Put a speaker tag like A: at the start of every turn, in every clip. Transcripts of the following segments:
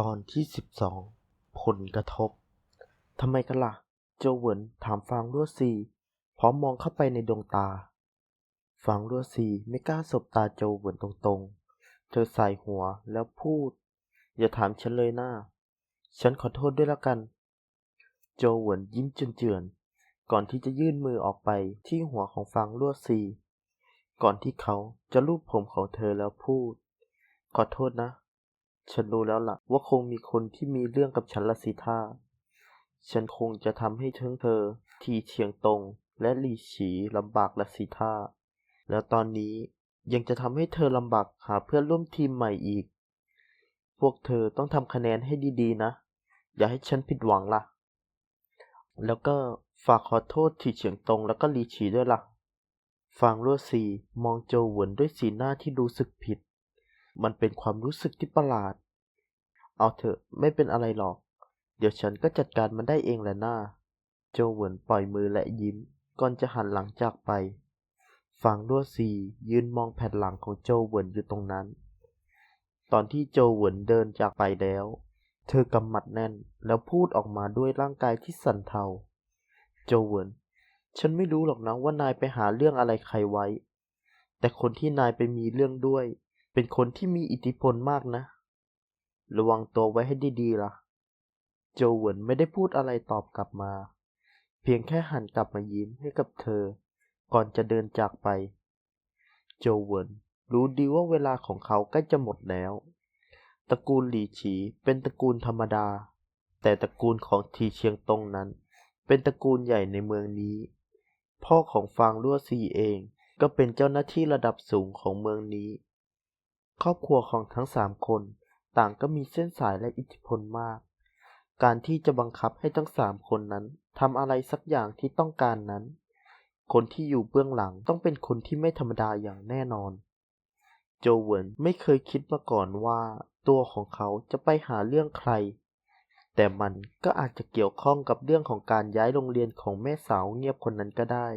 A: ตอนที่สิบสองผลกระทบ ทำไมกันล่ะโจเหวินถามฟางรั่วซี พร้อมมองเข้าไปในดวงตา ฟางรั่วซีไม่กล้าสบตาโจเหวินตรงๆ เธอใส่หัวแล้วพูด อย่าถามฉันเลยนะฉันขอโทษด้วยละกัน โจเหวินยิ้มเจือนๆ ก่อนที่จะยื่นมือออกไปที่หัวของฟางรั่วซี ก่อนที่เขาจะลูบผมของเธอแล้วพูด ขอโทษนะ ฉันรู้แล้วล่ะ ว่าคงมีคนที่มีเรื่องกับฉันละสิท่า ฉันคงจะทำให้ทั้งเธอ ทีเฉียงตงและหลีฉีลำบากละสิท่า แล้วตอนนี้ยังจะทำให้เธอลำบากหาเพื่อนร่วมทีมใหม่อีก พวกเธอต้องทำคะแนนให้ดีๆนะ อย่าให้ฉันผิดหวังล่ะ แล้วก็ฝากขอโทษทีเฉียงตงแล้วก็หลีฉีด้วยล่ะฟางรั่วซีมองโจวหวนด้วยสีหน้าที่รู้สึกผิด มันเป็นความรู้สึกที่ประหลาด เอาเถอะไม่เป็นอะไรหรอก เดี๋ยวฉันก็จัดการมันได้เองแหละน้า โจวเหวินปล่อยมือและยิ้ม ก่อนจะหันหลังจากไป ฟางรั่วซียืนมองแผ่นหลังของโจวเหวินอยู่ตรงนั้น ตอนที่โจวเหวินเดินจากไปแล้ว เธอกำมัดแน่นแล้วพูดออกมาด้วยร่างกายที่สั่นเทา โจวเหวิน ฉันไม่รู้หรอกนะว่านายไปหาเรื่องอะไรใครไว้ แต่คนที่นายไปมีเรื่องด้วย เป็นคนที่มีอิทธิพลมากนะ ระวังตัวไว้ให้ดีๆล่ะ โจวเหวินไม่ได้พูดอะไรตอบกลับมา เพียงแค่หันกลับมายิ้มให้กับเธอ ก่อนจะเดินจากไป โจวเหวินรู้ดีว่าเวลาของเขาใกล้จะหมดแล้ว ตระกูลหลี่ฉีเป็นตระกูลธรรมดา แต่ตระกูลของทีเชียงตงนั้น เป็นตระกูลใหญ่ในเมืองนี้ พ่อของฟางรั่วซีเองก็เป็นเจ้าหน้าที่ระดับสูงของเมืองนี้ ครอบครัวของทั้งสามคน ต่างก็มีเส้นสายและอิทธิพลมาก การที่จะบังคับให้ทั้งสามคนนั้นทำอะไรสักอย่างที่ต้องการนั้น คนที่อยู่เบื้องหลังต้องเป็นคนที่ไม่ธรรมดาอย่างแน่นอน โจวเวินไม่เคยคิดมาก่อนว่า ตัวของเขาจะไปหาเรื่องใคร แต่มันก็อาจจะเกี่ยวข้องกับเรื่องของการย้ายโรงเรียนของแม่สาวเงียบคนนั้นก็ได้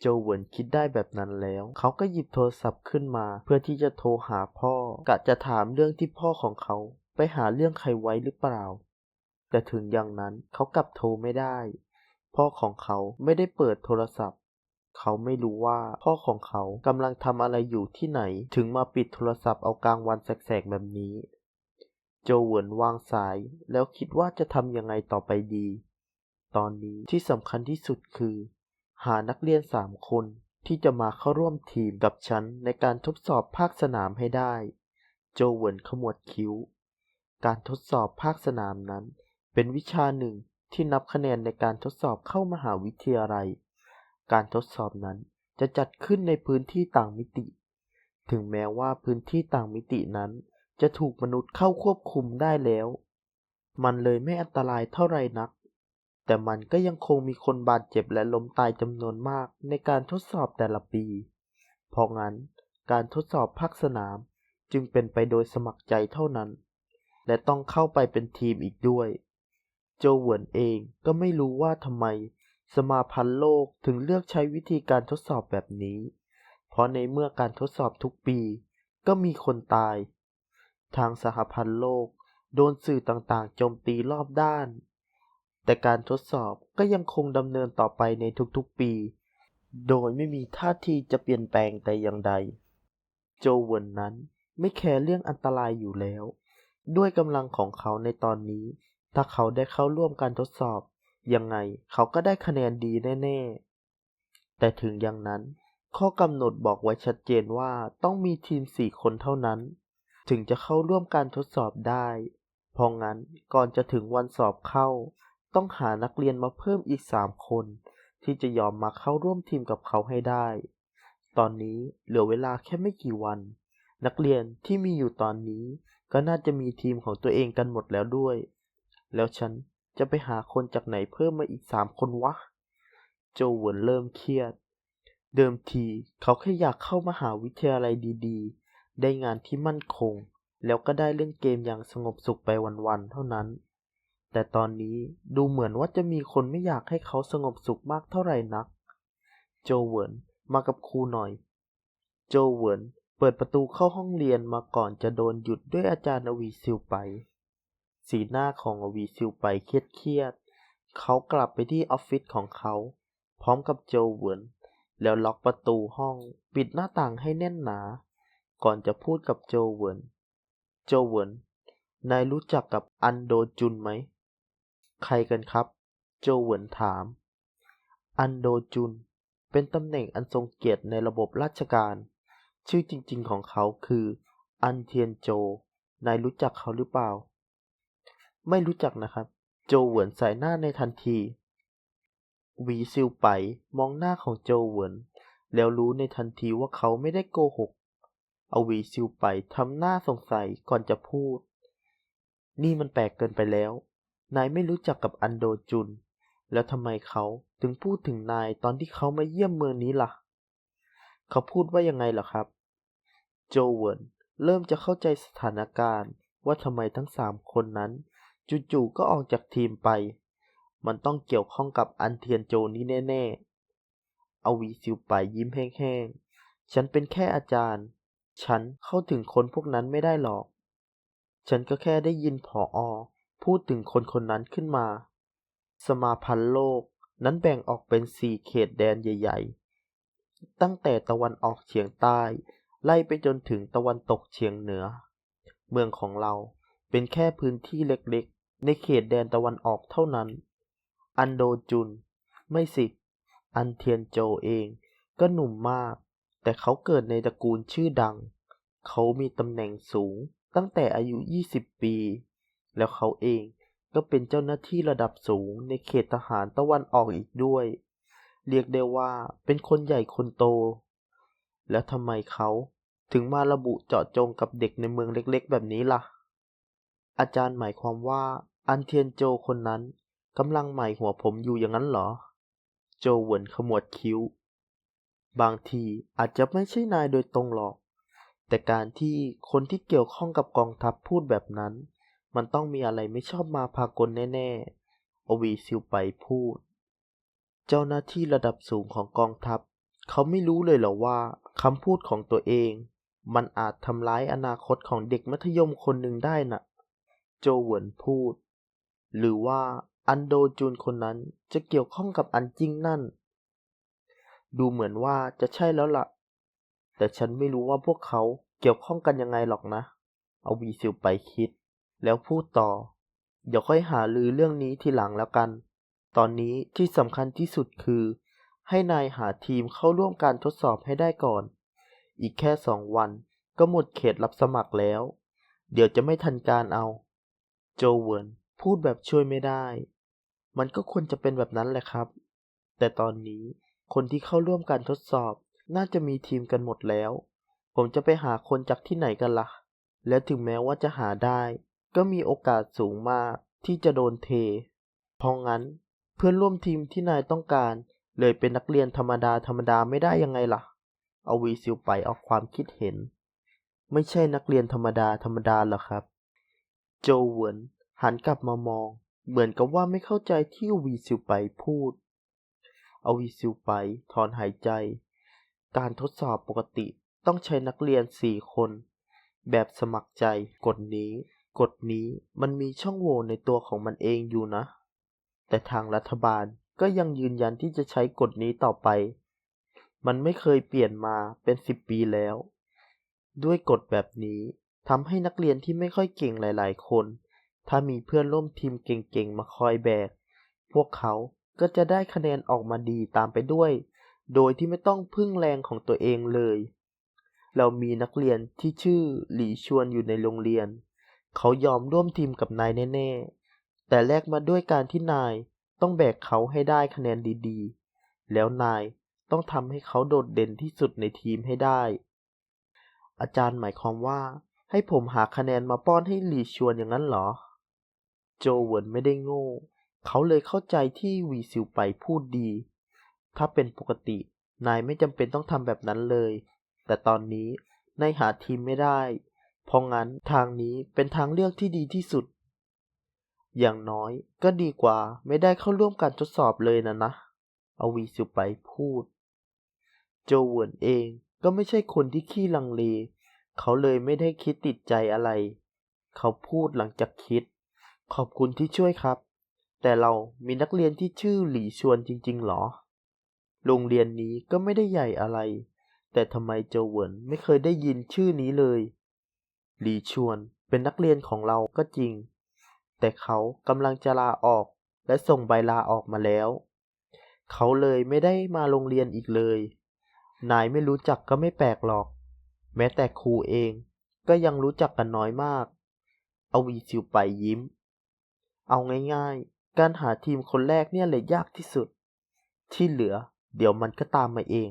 A: โจวเหวินคิดได้แบบนั้นแล้ว เขาก็หยิบโทรศัพท์ขึ้นมา เพื่อที่จะโทรหาพ่อกะจะถามเรื่องที่พ่อของเขา ไปหาเรื่องใครไว้หรือเปล่า แต่ถึงอย่างนั้นเขากลับโทรไม่ได้ พ่อของเขาไม่ได้เปิดโทรศัพท์ เขาไม่รู้ว่าพ่อของเขากำลังทำอะไรอยู่ที่ไหน ถึงมาปิดโทรศัพท์เอากลางวันแสกๆแบบนี้ โจวเหวินวางสาย แล้วคิดว่าจะทำยังไงต่อไปดี ตอนนี้ที่สำคัญที่สุดคือ หานักเรียนสามคนที่จะมาเข้าร่วมทีมกับฉันในการทดสอบภาคสนามให้ได้ โจเหวินขมวดคิ้ว การทดสอบภาคสนามนั้น เป็นวิชาหนึ่งที่นับคะแนนในการทดสอบเข้ามหาวิทยาลัย การทดสอบนั้นจะจัดขึ้นในพื้นที่ต่างมิติ ถึงแม้ว่าพื้นที่ต่างมิตินั้น จะถูกมนุษย์เข้าควบคุมได้แล้ว มันเลยไม่อันตรายเท่าไรนัก แต่มันก็ยังคงมีคนบาดเจ็บและล้มตายจำนวนมากในการทดสอบแต่ละปี เพราะงั้นการทดสอบภาคสนามจึงเป็นไปโดยสมัครใจเท่านั้น และต้องเข้าไปเป็นทีมอีกด้วย โจวเวินเองก็ไม่รู้ว่าทำไมสมาพันธ์โลกถึงเลือกใช้วิธีการทดสอบแบบนี้ เพราะในเมื่อการทดสอบทุกปีก็มีคนตาย ทางสหพันธ์โลกโดนสื่อต่างๆโจมตีรอบด้าน แต่การทดสอบก็ยังคงดำเนินต่อไปในทุกๆปี โดยไม่มีท่าทีจะเปลี่ยนแปลงแต่อย่างใด โจวเวินนั้นไม่แคร์เรื่องอันตรายอยู่แล้ว ด้วยกำลังของเขาในตอนนี้ ถ้าเขาได้เข้าร่วมการทดสอบ ยังไงเขาก็ได้คะแนนดีแน่ ๆ แต่ถึงอย่างนั้น ข้อกำหนดบอกไว้ชัดเจนว่าต้องมีทีมสี่คนเท่านั้น ถึงจะเข้าร่วมการทดสอบได้ เพราะงั้นก่อนจะถึงวันสอบเข้า ต้องหานักเรียนมาเพิ่มอีกสามคน ที่จะยอมมาเข้าร่วมทีมกับเขาให้ได้ ตอนนี้เหลือเวลาแค่ไม่กี่วัน นักเรียนที่มีอยู่ตอนนี้ ก็น่าจะมีทีมของตัวเองกันหมดแล้วด้วย แล้วฉันจะไปหาคนจากไหนเพิ่มมาอีกสามคนวะ โจวเหวนเริ่มเครียด เดิมทีเขาแค่อยากเข้ามหาวิทยาลัยดีๆ ได้งานที่มั่นคง แล้วก็ได้เล่นเกมอย่างสงบสุขไปวันๆเท่านั้น แต่ตอนนี้ดูเหมือนว่าจะมีคนไม่อยากให้เขาสงบสุขมากเท่าไหร่นัก โจวเวินมากับครูหน่อย โจวเวินเปิดประตูเข้าห้องเรียนมาก่อนจะโดนหยุดด้วยอาจารย์อวีซิลไป สีหน้าของอวีซิลไปเครียดเครียด เขากลับไปที่ออฟฟิศของเขา พร้อมกับโจเวินแล้วล็อกประตูห้องปิดหน้าต่างให้แน่นหนา ก่อนจะพูดกับโจเวินโจเวินนายรู้จักกับอันโดจุนไหม ใครกันครับ โจเหวินถาม อันโดจุน เป็นตำแหน่งอันทรงเกียรติในระบบราชการ ชื่อจริงๆของเขาคือ อันเทียนโจ นายรู้จักเขาหรือเปล่า ไม่รู้จักนะครับ โจเหวินใส่หน้าในทันทีหวีซิลไปมองหน้าของโจเหวินแล้วรู้ในทันทีว่าเขาไม่ได้โกหก เอาวีซิลไปทำหน้าสงสัยก่อนจะพูด นี่มันแปลกเกินไปแล้ว นายไม่รู้จักกับอันโดจุน แล้วทำไมเขาถึงพูดถึงนายตอนที่เขามาเยี่ยมเมืองนี้ล่ะ เขาพูดว่ายังไงล่ะครับ โจเวินเริ่มจะเข้าใจสถานการณ์ว่าทำไมทั้งสามคนนั้น จู่ๆก็ออกจากทีมไป มันต้องเกี่ยวข้องกับอันเทียนโจนี้แน่ๆ เอาวีซิลไปยิ้มแห้งๆ ฉันเป็นแค่อาจารย์ ฉันเข้าถึงคนพวกนั้นไม่ได้หรอก ฉันก็แค่ได้ยินผออ พูดถึงคนคนนั้นขึ้นมา สมาพันธ์โลกนั้นแบ่งออกเป็นสี่เขตแดนใหญ่ ๆ ตั้งแต่ตะวันออกเฉียงใต้ ไล่ไปจนถึงตะวันตกเฉียงเหนือ เมืองของเราเป็นแค่พื้นที่เล็กๆ ในเขตแดนตะวันออกเท่านั้น อันโดจุน ไม่สิ อันเทียนโจเองก็หนุ่มมาก แต่เขาเกิดในตระกูลชื่อดัง เขามีตำแหน่งสูงตั้งแต่อายุ 20 ปี แล้วเขาเองก็เป็นเจ้าหน้าที่ระดับสูงในเขตทหารตะวันออกอีกด้วย เรียกได้ว่าเป็นคนใหญ่คนโต แล้วทำไมเขาถึงมาระบุเจาะจงกับเด็กในเมืองเล็กๆ แบบนี้ล่ะ อาจารย์หมายความว่าอันเทียนโจคนนั้นกำลังใหมายหัวผมอยู่อย่างนั้นเหรอ โจหวนขมวดคิ้ว บางทีอาจจะไม่ใช่นายโดยตรงหรอก แต่การที่คนที่เกี่ยวข้องกับกองทัพพูดแบบนั้น มันต้องมีอะไรไม่ชอบมาพากลแน่ๆ อวีซิลไปพูด เจ้าหน้าที่ระดับสูงของกองทัพ เขาไม่รู้เลยเหรอว่าคำพูดของตัวเอง มันอาจทำร้ายอนาคตของเด็กมัธยมคนหนึ่งได้น่ะ โจเหวินพูด หรือว่าอันโดจูนคนนั้นจะเกี่ยวข้องกับอันจริงนั่น ดูเหมือนว่าจะใช่แล้วล่ะ แต่ฉันไม่รู้ว่าพวกเขาเกี่ยวข้องกันยังไงหรอกนะ เอาวีซิลไปคิด แล้วพูดต่อ เดี๋ยวค่อยหาลือเรื่องนี้ทีหลังแล้วกัน ตอนนี้ที่สำคัญที่สุดคือ ให้นายหาทีมเข้าร่วมการทดสอบให้ได้ก่อน อีกแค่สองวันก็หมดเขตรับสมัครแล้ว เดี๋ยวจะไม่ทันการเอา โจเวิร์นพูดแบบช่วยไม่ได้ มันก็ควรจะเป็นแบบนั้นแหละครับ แต่ตอนนี้คนที่เข้าร่วมการทดสอบน่าจะมีทีมกันหมดแล้ว ผมจะไปหาคนจากที่ไหนกันละ่ะ และถึงแม้ว่าจะหาได้ ก็มีโอกาสสูงมากที่จะโดนเท เพราะงั้นเพื่อนร่วมทีมที่นายต้องการ เลยเป็นนักเรียนธรรมดาธรรมดาไม่ได้ยังไงล่ะ เอาวีซิลไปออกความคิดเห็น ไม่ใช่นักเรียนธรรมดาธรรมดาหรอครับ โจเวินหันกลับมามอง เหมือนกับว่าไม่เข้าใจที่วีซิลไปพูด เอาวีซิลไปถอนหายใจ การทดสอบปกติต้องใช้นักเรียนสี่คน แบบสมัครใจกฎนี้ กฎนี้มันมีช่องโหว่ในตัวของมันเองอยู่นะ แต่ทางรัฐบาลก็ยังยืนยันที่จะใช้กฎนี้ต่อไป มันไม่เคยเปลี่ยนมาเป็นสิบปีแล้ว ด้วยกฎแบบนี้ทำให้นักเรียนที่ไม่ค่อยเก่งหลาย ๆ คน ถ้ามีเพื่อนร่วมทีมเก่ง ๆ มาคอยแบก พวกเขาก็จะได้คะแนนออกมาดีตามไปด้วย โดยที่ไม่ต้องพึ่งแรงของตัวเองเลย เรามีนักเรียนที่ชื่อหลี่ชวนอยู่ในโรงเรียน เขายอมร่วมทีมกับนายแน่ๆ แต่แลกมาด้วยการที่นายต้องแบกเขาให้ได้คะแนนดีๆ แล้วนายต้องทำให้เขาโดดเด่นที่สุดในทีมให้ได้ อาจารย์หมายความว่าให้ผมหาคะแนนมาป้อนให้หลีชวนอย่างนั้นเหรอ โจเวินไม่ได้โง่ เขาเลยเข้าใจที่วีซิลไปพูดดี ถ้าเป็นปกติ นายไม่จำเป็นต้องทำแบบนั้นเลย แต่ตอนนี้นายหาทีมไม่ได้ เพราะงั้นทางนี้เป็นทางเลือกที่ดีที่สุด อย่างน้อยก็ดีกว่าไม่ได้เข้าร่วมการทดสอบเลยนะนะอวีซิลไปพูด โจเวินเองก็ไม่ใช่คนที่ขี้ลังเล เขาเลยไม่ได้คิดติดใจอะไร เขาพูดหลังจากคิด ขอบคุณที่ช่วยครับ แต่เรามีนักเรียนที่ชื่อหลีชวนจริง ๆ หรอ โรงเรียนนี้ก็ไม่ได้ใหญ่อะไร แต่ทำไมโจวเวินไม่เคยได้ยินชื่อนี้เลย หลีชวนเป็นนักเรียนของเราก็จริง แต่เขากำลังจะลาออกและส่งใบลาออกมาแล้ว เขาเลยไม่ได้มาโรงเรียนอีกเลย นายไม่รู้จักก็ไม่แปลกหรอก แม้แต่ครูเองก็ยังรู้จักกันน้อยมาก เอาวีซิวไปยิ้ม เอาง่ายๆ การหาทีมคนแรกเนี่ยเลยยากที่สุด ที่เหลือเดี๋ยวมันก็ตามมาเอง